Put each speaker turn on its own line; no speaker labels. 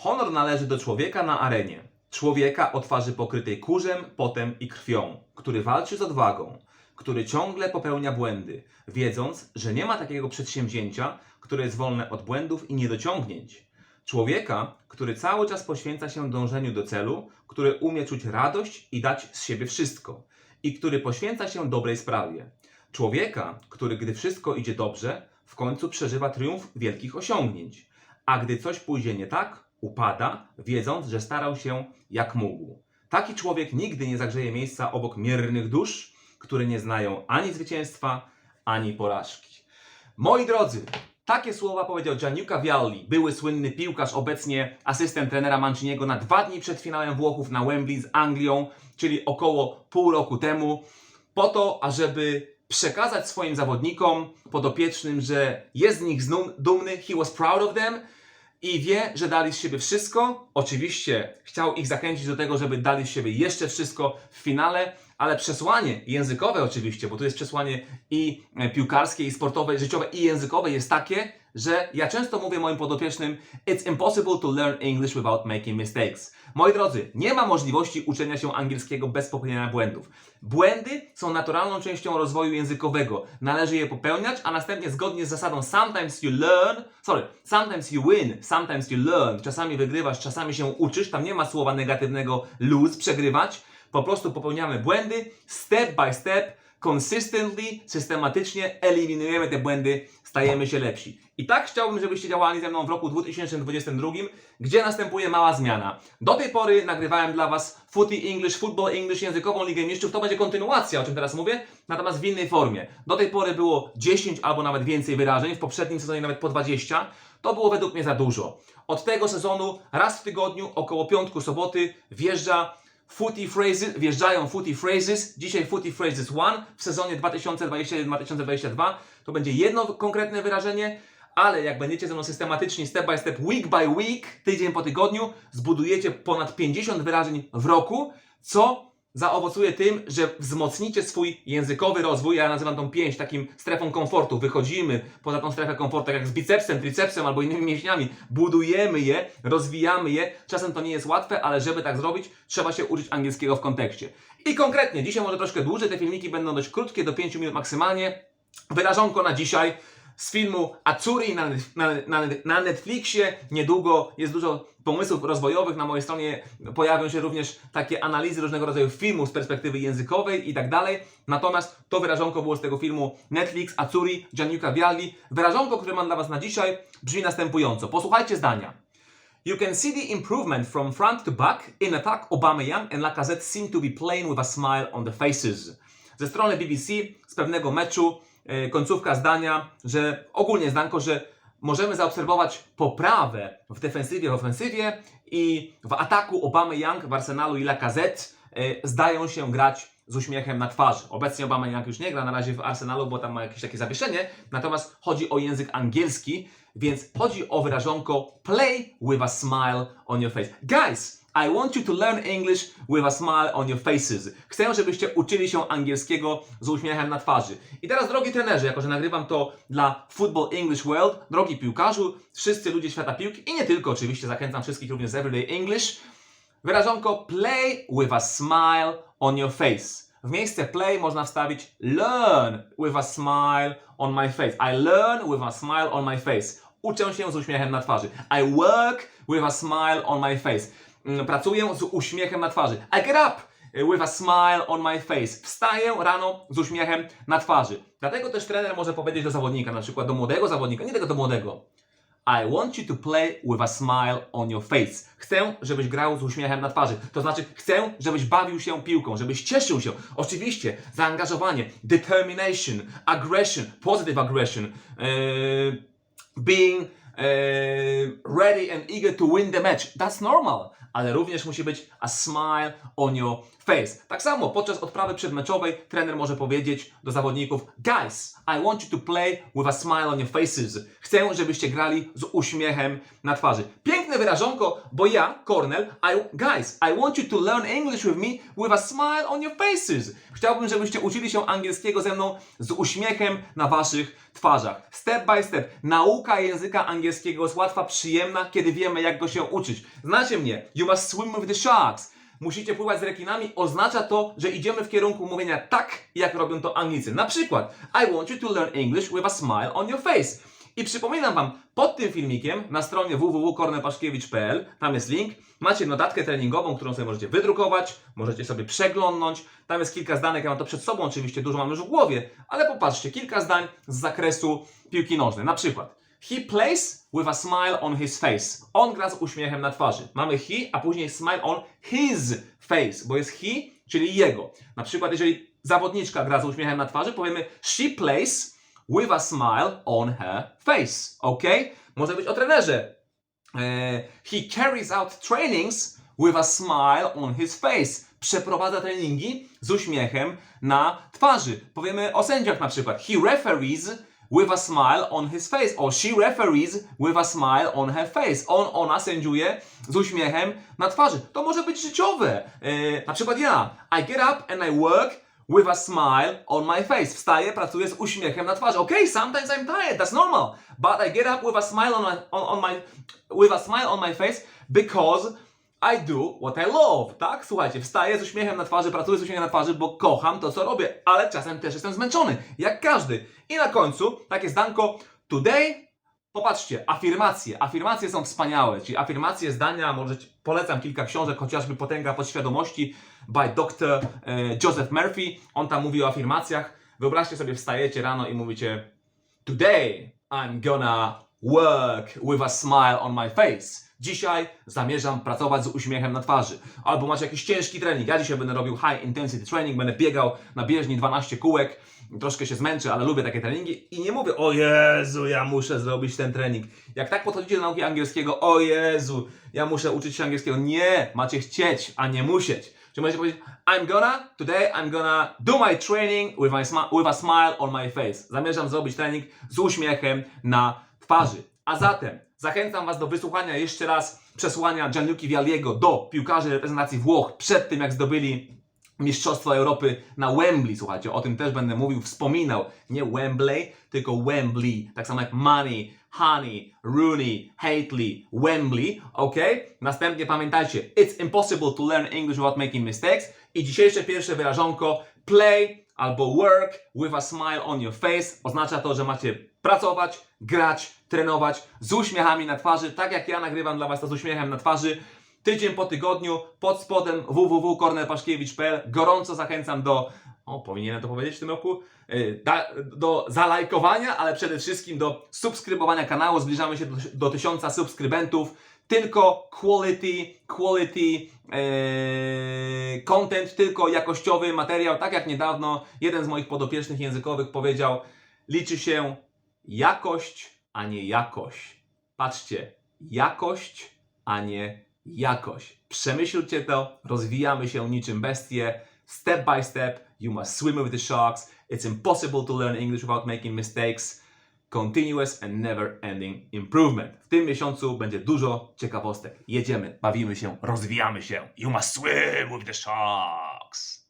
Honor należy do człowieka na arenie. Człowieka o twarzy pokrytej kurzem, potem i krwią, który walczy z odwagą, który ciągle popełnia błędy, wiedząc, że nie ma takiego przedsięwzięcia, które jest wolne od błędów i niedociągnięć. Człowieka, który cały czas poświęca się dążeniu do celu, który umie czuć radość i dać z siebie wszystko, i który poświęca się dobrej sprawie. Człowieka, który gdy wszystko idzie dobrze, w końcu przeżywa triumf wielkich osiągnięć, a gdy coś pójdzie nie tak, upada, wiedząc, że starał się jak mógł. Taki człowiek nigdy nie zagrzeje miejsca obok miernych dusz, które nie znają ani zwycięstwa, ani porażki. Moi drodzy, takie słowa powiedział Gianluca Vialli, były słynny piłkarz, obecnie asystent trenera Manciniego na dwa dni przed finałem Włochów na Wembley z Anglią, czyli około pół roku temu, po to, ażeby przekazać swoim zawodnikom, podopiecznym, że jest z nich dumny, he was proud of them i wie, że dali z siebie wszystko. Oczywiście chciał ich zachęcić do tego, żeby dali z siebie jeszcze wszystko w finale, ale przesłanie językowe oczywiście, bo tu jest przesłanie i e, piłkarskie, i sportowe, i życiowe, i językowe jest takie, że ja często mówię moim podopiecznym It's impossible to learn English without making mistakes. Moi drodzy, nie ma możliwości uczenia się angielskiego bez popełniania błędów. Błędy są naturalną częścią rozwoju językowego. Należy je popełniać, a następnie zgodnie z zasadą sometimes you learn, sorry, sometimes you win, sometimes you learn. Czasami wygrywasz, czasami się uczysz. Tam nie ma słowa negatywnego lose, przegrywać. Po prostu popełniamy błędy, step by step, consistently, systematycznie eliminujemy te błędy, stajemy się lepsi. I tak chciałbym, żebyście działali ze mną w roku 2022, gdzie następuje mała zmiana. Do tej pory nagrywałem dla Was Footy English, Football English, językową Ligę Mistrzów. To będzie kontynuacja, o czym teraz mówię, natomiast w innej formie. Do tej pory było 10 albo nawet więcej wyrażeń, w poprzednim sezonie nawet po 20. To było według mnie za dużo. Od tego sezonu raz w tygodniu, około piątku, soboty, wjeżdża Footy Phrases, wjeżdżają Footy Phrases, dzisiaj Footy Phrases 1 w sezonie 2021-2022. To będzie jedno konkretne wyrażenie, ale jak będziecie ze mną systematycznie, step by step, week by week, tydzień po tygodniu, zbudujecie ponad 50 wyrażeń w roku, co zaowocuje tym, że wzmocnicie swój językowy rozwój. Ja nazywam tą pięć takim strefą komfortu. Wychodzimy poza tą strefę komfortu, tak jak z bicepsem, tricepsem albo innymi mięśniami. Budujemy je, rozwijamy je. Czasem to nie jest łatwe, ale żeby tak zrobić, trzeba się uczyć angielskiego w kontekście. I konkretnie, dzisiaj może troszkę dłużej, te filmiki będą dość krótkie, do 5 minut maksymalnie. Wyrażonko na dzisiaj z filmu Atsuri na, na, na, na Netflixie. Niedługo jest dużo pomysłów rozwojowych. Na mojej stronie pojawią się również takie analizy różnego rodzaju filmów z perspektywy językowej i tak dalej. Natomiast to wyrażonko było z tego filmu Netflix, Atsuri, Gianluca Vialli. Wyrażonko, które mam dla Was na dzisiaj brzmi następująco. Posłuchajcie zdania. You can see the improvement from front to back. In attack, Aubameyang and Lacazette seem to be playing with a smile on the faces. Ze strony BBC z pewnego meczu końcówka zdania, że ogólnie zdanko, że możemy zaobserwować poprawę w defensywie, w ofensywie i w ataku Aubameyang w Arsenalu i Lacazette e, zdają się grać z uśmiechem na twarzy. Obecnie Aubameyang już nie gra na razie w Arsenalu, bo tam ma jakieś takie zawieszenie, natomiast chodzi o język angielski, więc chodzi o wyrażonko play with a smile on your face. Guys, I want you to learn English with a smile on your faces. Chcę, żebyście uczyli się angielskiego z uśmiechem na twarzy. I teraz, drogi trenerze, jako że nagrywam to dla Football English World, drogi piłkarzu, wszyscy ludzie świata piłki i nie tylko oczywiście, zachęcam wszystkich również z Everyday English, wyrażonko play with a smile on your face. W miejsce play można wstawić learn with a smile on my face. I learn with a smile on my face. Uczę się z uśmiechem na twarzy. I work with a smile on my face. Mm, Pracuję z uśmiechem na twarzy. I get up with a smile on my face. Wstaję rano z uśmiechem na twarzy. Dlatego też trener może powiedzieć do zawodnika, na przykład do młodego zawodnika, nie tego do młodego. I want you to play with a smile on your face. Chcę, żebyś grał z uśmiechem na twarzy. To znaczy, chcę, żebyś bawił się piłką, żebyś cieszył się. Oczywiście, zaangażowanie, determination, aggression, positive aggression, yy, being ready and eager to win the match. That's normal. ale również musi być a smile on your face. Tak samo podczas odprawy przedmeczowej trener może powiedzieć do zawodników: Guys, I want you to play with a smile on your faces. Chcę, żebyście grali z uśmiechem na twarzy. Piękne wyrażonko, bo ja, Cornel, I, guys, I want you to learn English with me with a smile on your faces. Chciałbym, żebyście uczyli się angielskiego ze mną z uśmiechem na waszych twarzach. Step by step. Nauka języka angielskiego jest łatwa, przyjemna, kiedy wiemy, jak go się uczyć. Znacie mnie. You must swim with the sharks. Musicie pływać z rekinami. Oznacza to, że idziemy w kierunku mówienia tak, jak robią to Anglicy. Na przykład, I want you to learn English with a smile on your face. I przypominam Wam, pod tym filmikiem na stronie www.kornepaszkiewicz.pl, tam jest link, macie notatkę treningową, którą sobie możecie wydrukować, możecie sobie przeglądnąć. Tam jest kilka zdanek, ja mam to przed sobą, oczywiście dużo mam już w głowie, ale popatrzcie, kilka zdań z zakresu piłki nożnej. Na przykład, he plays with a smile on his face. On gra z uśmiechem na twarzy. Mamy he, a później smile on his face, bo jest he, czyli jego. Na przykład, jeżeli zawodniczka gra z uśmiechem na twarzy, powiemy she plays with a smile on her face. Ok? Może być o trenerze. E, he carries out trainings with a smile on his face. Przeprowadza treningi z uśmiechem na twarzy. Powiemy o sędziach na przykład. He referees with a smile on his face. Or she referees with a smile on her face. On, ona sędziuje z uśmiechem na twarzy. To może być życiowe. E, na przykład ja. I get up and I work with a smile on my face. Wstaję, pracuję z uśmiechem na twarzy. Okay, sometimes I'm tired, that's normal. But I get up with a smile on my, on, on my, with a smile on my face because I do what I love, tak? Słuchajcie, wstaję z uśmiechem na twarzy, pracuję z uśmiechem na twarzy, bo kocham to, co robię, ale czasem też jestem zmęczony, jak każdy. I na końcu takie zdanko, today Popatrzcie, afirmacje. Afirmacje są wspaniałe. Czyli afirmacje, zdania, może polecam kilka książek, chociażby Potęga Podświadomości by dr e, Joseph Murphy. On tam mówi o afirmacjach. Wyobraźcie sobie, wstajecie rano i mówicie Today I'm gonna work with a smile on my face. Dzisiaj zamierzam pracować z uśmiechem na twarzy. Albo macie jakiś ciężki trening. Ja dzisiaj będę robił high intensity training, będę biegał na bieżni 12 kółek. Troszkę się zmęczę, ale lubię takie treningi i nie mówię, o Jezu, ja muszę zrobić ten trening. Jak tak podchodzicie do nauki angielskiego, o Jezu, ja muszę uczyć się angielskiego. Nie, macie chcieć, a nie musieć. Czy możecie powiedzieć, I'm gonna, today I'm gonna do my training with, my with a smile on my face. Zamierzam zrobić trening z uśmiechem na twarzy. A zatem zachęcam Was do wysłuchania jeszcze raz przesłania Gianluigi Vialliego do piłkarzy reprezentacji Włoch przed tym, jak zdobyli Mistrzostwo Europy na Wembley. Słuchajcie, o tym też będę mówił, wspominał. Nie Wembley, tylko Wembley. Tak samo jak Money, Honey, Rooney, Hatley, Wembley. Ok? Następnie pamiętajcie, it's impossible to learn English without making mistakes. I dzisiejsze pierwsze wyrażonko, play albo work with a smile on your face. Oznacza to, że macie pracować, grać, trenować z uśmiechami na twarzy, tak jak ja nagrywam dla Was to z uśmiechem na twarzy. Tydzień po tygodniu pod spodem www.kornelpaszkiewicz.pl Gorąco zachęcam do, o powinienem to powiedzieć w tym roku, y, do zalajkowania, ale przede wszystkim do subskrybowania kanału. Zbliżamy się do, tysiąca subskrybentów. Tylko quality, quality yy, content, tylko jakościowy materiał. Tak jak niedawno jeden z moich podopiecznych językowych powiedział, liczy się jakość, a nie jakość. Patrzcie, jakość, a nie jakość. Przemyślcie to, rozwijamy się niczym bestie. Step by step, you must swim with the sharks. It's impossible to learn English without making mistakes. Continuous and never ending improvement. W tym miesiącu będzie dużo ciekawostek. Jedziemy, bawimy się, rozwijamy się. You must swim with the sharks.